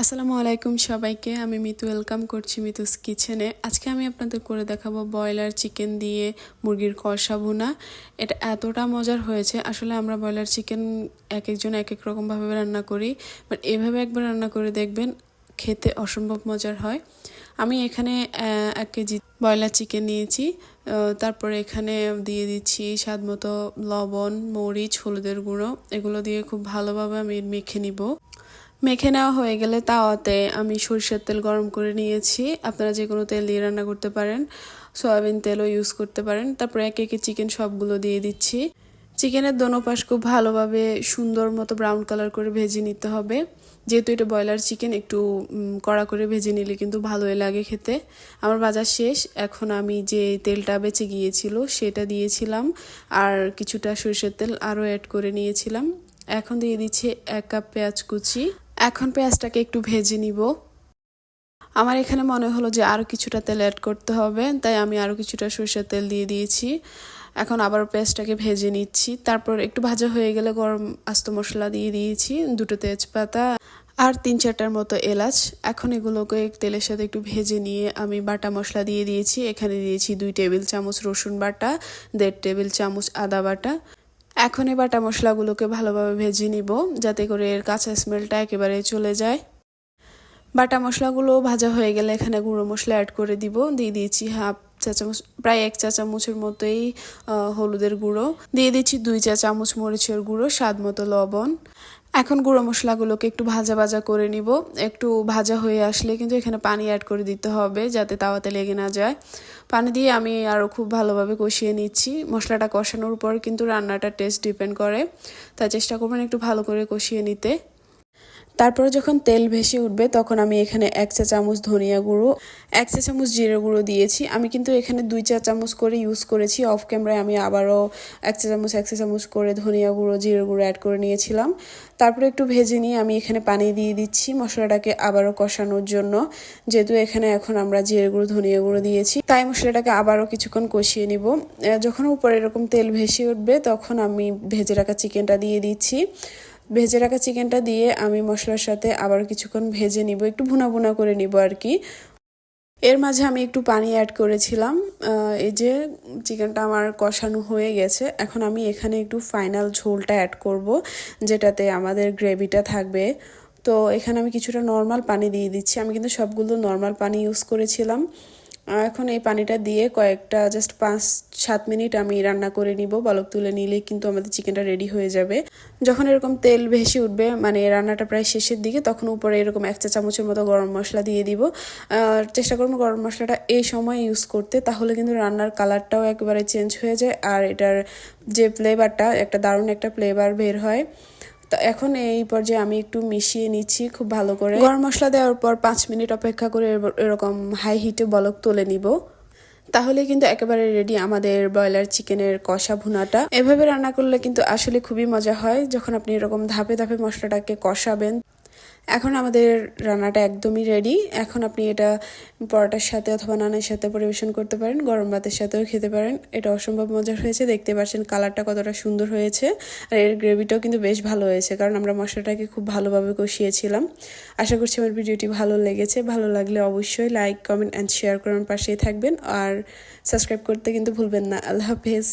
আসসালামু আলাইকুম সবাইকে, আমি মিতু ওয়েলকাম করছি মিতুস কিচেনে আজকে আমি আপনাদের করে দেখাবো ব্রয়লার চিকেন দিয়ে মুরগির কষা ভুনা। এটা এতটা মজার হয়েছে, আসলে আমরা ব্রয়লার চিকেন এক একজন এক এক রকমভাবে রান্না করি বাট এভাবে একবার রান্না করে দেখবেন, খেতে অসম্ভব মজার হয়। আমি এখানে এক কেজি ব্রয়লার চিকেন নিয়েছি তারপরে এখানে দিয়ে দিচ্ছি স্বাদ মতো লবণ, মরিচ, হলুদের গুঁড়ো, এগুলো দিয়ে খুব ভালোভাবে আমি মেখে নিব। মেখে নেওয়া হয়ে গেলে তাওয়াতে আমি সরিষার তেল গরম করে নিয়েছি। আপনারা যে কোনো তেল দিয়ে রান্না করতে পারেন, সয়াবিন তেলও ইউজ করতে পারেন। তারপরে একে একে চিকেন সবগুলো দিয়ে দিচ্ছি। চিকেনের দোনো পাশ খুব ভালোভাবে সুন্দর মতো ব্রাউন কালার করে ভেজে নিতে হবে। যেহেতু এটা ব্রয়লার চিকেন একটু কড়া করে ভেজে নিলে কিন্তু ভালোই লাগে খেতে। আমার বাজার শেষ। এখন আমি যে তেলটা বেঁচে গিয়েছিল সেটা দিয়েছিলাম। আর কিছুটা সরিষার তেল আরও অ্যাড করে নিয়েছিলাম। এখন দিয়ে দিচ্ছি এক কাপ পেঁয়াজ কুচি। এখন পেঁয়াজটাকে একটু ভেজে নিব। আমার এখানে মনে হলো যে আরও কিছুটা তেল অ্যাড করতে হবে, তাই আমি আরও কিছুটা সরষের তেল দিয়ে দিয়েছি। এখন আবার পেঁয়াজটাকে ভেজে নিচ্ছি। তারপর একটু ভাজা হয়ে গেলে গরম আস্ত মশলা দিয়ে দিয়েছি, দুটো তেজপাতা আর তিন চারটার মতো এলাচ। এখন এগুলোকে তেলের সাথে একটু ভেজে নিয়ে আমি বাটা মশলা দিয়ে দিয়েছি। এখানে দিয়েছি দুই টেবিল চামচ রসুন বাটা, দেড় টেবিল চামচ আদা বাটা। এখন এই বাটা মশলাগুলোকে ভালোভাবে ভেজে নিব, যাতে করে এর কাঁচা স্মেলটা একেবারে চলে যায়। বাটা মশলাগুলো ভাজা হয়ে গেলে এখানে গুঁড়ো মশলা অ্যাড করে দিব। দিয়ে দিয়েছি হাফ চা চামচ প্রায় এক চা চামচের মতোই হলুদের গুঁড়ো। দিয়ে দিচ্ছি দুই চা চামচ মরিচের গুঁড়ো, স্বাদ মতো লবণ। এখন গুঁড়ো মশলাগুলোকে একটু ভাজা ভাজা করে নিব। একটু ভাজা হয়ে আসলে কিন্তু এখানে পানি অ্যাড করে দিতে হবে যাতে তাওয়াতে লেগে না যায়। পানি দিয়ে আমি আরও খুব ভালোভাবে কষিয়ে নিচ্ছি। মশলাটা কষানোর উপর কিন্তু রান্নাটার টেস্ট ডিপেন্ড করে। তাই চেষ্টা করবেন একটু ভালো করে কষিয়ে নিতে। তারপরে যখন তেল ভেসে উঠবে, তখন আমি এখানে এক চা চামচ ধনিয়া গুঁড়ো, এক চা চামচ জিরে গুঁড়ো দিয়েছি। আমি কিন্তু এখানে দুই চা চামচ করে ইউজ করেছি। অফ ক্যামেরায় আমি আবারও এক চা চামচ, এক চা চামচ করে ধনিয়া গুঁড়ো, জিরে গুঁড়ো অ্যাড করে নিয়েছিলাম। তারপরে একটু ভেজে নিয়ে আমি এখানে পানি দিয়ে দিচ্ছি মশলাটাকে আবারও কষানোর জন্য। যেহেতু এখানে এখন আমরা জিরে গুঁড়ো, ধনিয়া গুঁড়ো দিয়েছি, তাই মশলাটাকে আবারও কিছুক্ষণ কষিয়ে নিব। যখন উপরে এরকম তেল ভেসে উঠবে, তখন আমি ভেজে রাখা চিকেনটা দিয়ে দিচ্ছি। ভেজে রাখা চিকেনটা দিয়ে আমি মশলার সাথে আবার কিছুক্ষণ ভেজে নিব, একটু ভুনা ভুনা করে নিব আর কি। এর মাঝে আমি একটু পানি অ্যাড করেছিলাম এই যে চিকেনটা আমার কষানো হয়ে গেছে। এখন আমি এখানে একটু ফাইনাল ঝোলটা অ্যাড করব, যেটাতে আমাদের গ্রেভিটা থাকবে। তো এখানে আমি কিছুটা নর্মাল পানি দিয়ে দিচ্ছি। আমি কিন্তু সবগুলো নর্মাল পানি ইউজ করেছিলাম। এখন এই পানিটা দিয়ে কয়েকটা জাস্ট পাঁচ, সাত মিনিট আমি রান্না করে নিব। বলক তুলে নিলে কিন্তু আমাদের চিকেনটা রেডি হয়ে যাবে। যখন এরকম তেল ভেসে উঠবে মানে রান্নাটা প্রায় শেষের দিকে, তখন উপরে এরকম এক চা চামচের মতো গরম মশলা দিয়ে দিব। চেষ্টা করব গরম মশলাটা এই সময় ইউজ করতে, তাহলে কিন্তু রান্নার কালারটাও একেবারে চেঞ্জ হয়ে যায়। আর এটার যে ফ্লেভারটা একটা দারুণ একটা ফ্লেভার বের হয়। তো এখন এই পর্যায়ে আমি একটু মিশিয়ে নিচ্ছি খুব ভালো করে। গরম মশলা দেওয়ার পর পাঁচ মিনিট অপেক্ষা করে এরকম হাই হিটে বলক তুলে নিব। তাহলে কিন্তু একেবারে রেডি আমাদের ব্রয়লার চিকেনের কষা ভুনাটা। এভাবে রান্না করলে কিন্তু আসলে খুবই মজা হয় যখন আপনি এরকম ধাপে ধাপে মশলাটাকে কষাবেন। এখন আমাদের রান্নাটা একদমই রেডি এখন আপনি এটা পরোটার সাথে অথবা নানের সাথে পরিবেশন করতে পারেন, গরম ভাতের সাথেও খেতে পারেন। এটা অসম্ভব মজার হয়েছে, দেখতে পাচ্ছেন কালারটা কতটা সুন্দর হয়েছে। আর এর গ্রেভিটাও কিন্তু বেশ ভালো হয়েছে, কারণ আমরা মশলাটাকে খুব ভালোভাবে কষিয়েছিলাম। আশা করছি আমার ভিডিওটি ভালো লেগেছে। ভালো লাগলে অবশ্যই লাইক কমেন্ট অ্যান্ড শেয়ার করার পাশেই থাকবেন। আর সাবস্ক্রাইব করতে কিন্তু ভুলবেন না। আল্লাহ হাফেজ।